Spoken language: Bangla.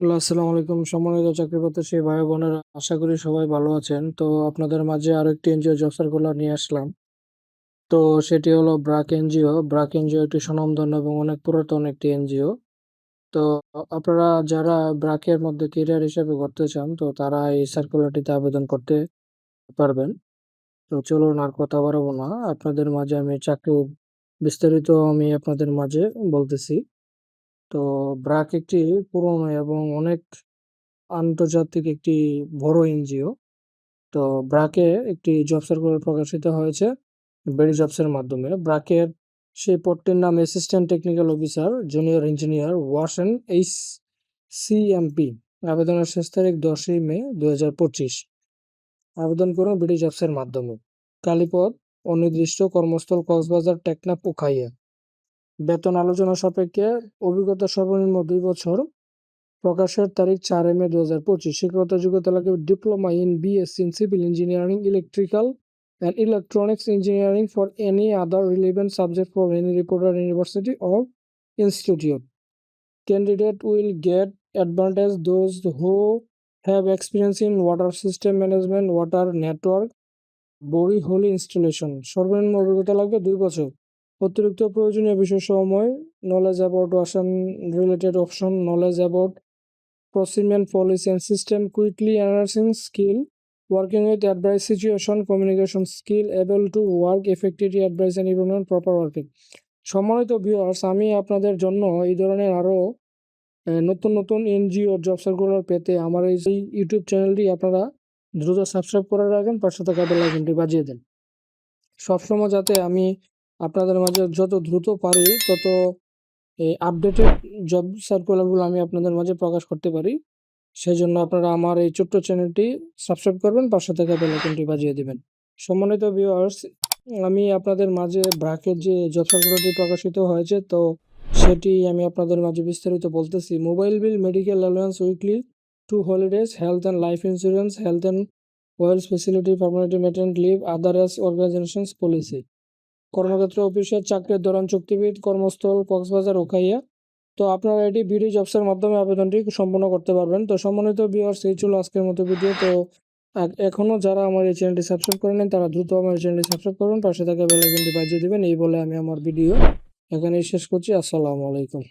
আসসালামু আলাইকুম। সম্মানিত চাকরি প্রত্যাশী ভাই বোনেরা আশা করি সবাই ভালো আছেন। তো আপনাদের মাঝে আরেকটি এনজিও জব সার্কুলার নিয়ে আসলাম। তো সেটি হলো ব্র্যাক এনজিও। ব্র্যাক এনজিও একটি স্বনামধন্য এবং অনেক পুরাতন একটি এনজিও। তো আপনারা যারা ব্র্যাকের মধ্যে ক্যারিয়ার হিসেবে করতে চান, তো তারা এই সার্কুলারটিতে আবেদন করতে পারবেন। তো চলুন আর কথা বাড়াবো না। আপনাদের মাঝে আমি চাকরি বিস্তারিত আমি আপনাদের মাঝে বলতেছি। তো ব্র্যাক একটি পুরনো এবং অনেক আন্তর্জাতিক একটি বড় এনজিও। তো ব্রাকে একটি জব সার্কুলার প্রকাশিত হয়েছে বেরি জবসের মাধ্যমে। ব্রাকের সেই পদটির নাম assistant technical officer, junior engineer, ওয়াশন HCMP. আবেদনের শেষ তারিখ ১০ই মে ২০২৫। আবেদন করুন বিডি জবসের মাধ্যমে। খালিপদ অনির্দিষ্ট কর্মস্থল কক্সবাজার টেকনাফ উখাইয়া। বেতন আলোচনা সাপেক্ষে অভিজ্ঞতা সর্বনিম্ন দুই বছর। প্রকাশের তারিখ ৪ মে দু হাজার পঁচিশ শিক্ষকতা যোগ্যতা লাগবে diploma in BSc in civil engineering, electrical and electronics engineering for any other relevant subject for any reporter university or institute. Candidate will get advantage those who have experience in water system management, water network, borehole installation. সর্বনিম্ন অভিজ্ঞতা লাগবে দুই বছর। অতিরিক্ত প্রয়োজনীয় বিষয় সময় knowledge about ওয়াশন related option knowledge about procurement policy and system quickly analysing skill working with advice situation communication skill able to work effective advice and event proper working সম্মানিত ভিউয়ার্স আমি আপনাদের জন্য এই ধরনের আরও নতুন নতুন এনজিও জব সার্কুলার পেতে আমার এই ইউটিউব চ্যানেলটি আপনারা দ্রুত সাবস্ক্রাইব করে রাখেন পাঁচশো টাকা বেলাইকনটি বাজিয়ে দেন। সবসময় যাতে আমি আপনাদের মাঝে যত দ্রুত পারি তত এই আপডেটেড জব সার্কুলারগুলো আমি আপনাদের মাঝে প্রকাশ করতে পারি। সেই জন্য আপনারা আমার এই ছোট্ট চ্যানেলটি সাবস্ক্রাইব করবেন, পাশে থাকা বেল আইকনটি বাজিয়ে দেবেন সম্মানিত ভিউয়ার্স আমি আপনাদের মাঝে ব্র্যাকের যে জব সার্কুলারটি প্রকাশিত হয়েছে তো সেটি আমি আপনাদের মাঝে বিস্তারিত বলতেছি। Mobile bill, medical allowance, weekly two holidays, health and life insurance, health and wealth facility, permanent maternity leave, others organisations policy. কর্মক্ষেত্র অফিসের চাকরির ধরন চুক্তিবিদ কর্মস্থল কক্সবাজার উখাইয়া। তো আপনারা এটি বিডি জবসের মাধ্যমে আবেদনটি সম্পন্ন করতে পারবেন। তো সম্মানিত বিয়ার্স এই ছিল আজকের মতো ভিডিও। তো এখনও যারা আমার এই চ্যানেলটি সাবস্ক্রাইব নেন তারা দ্রুত আমার এই চ্যানেলটি সাবস্ক্রাইব করবেন, পাশে থাকা বেলাইকনটি বাজিয়ে দেবেন এই বলে আমি আমার ভিডিও এখানেই শেষ করছি। আসসালামু আলাইকুম।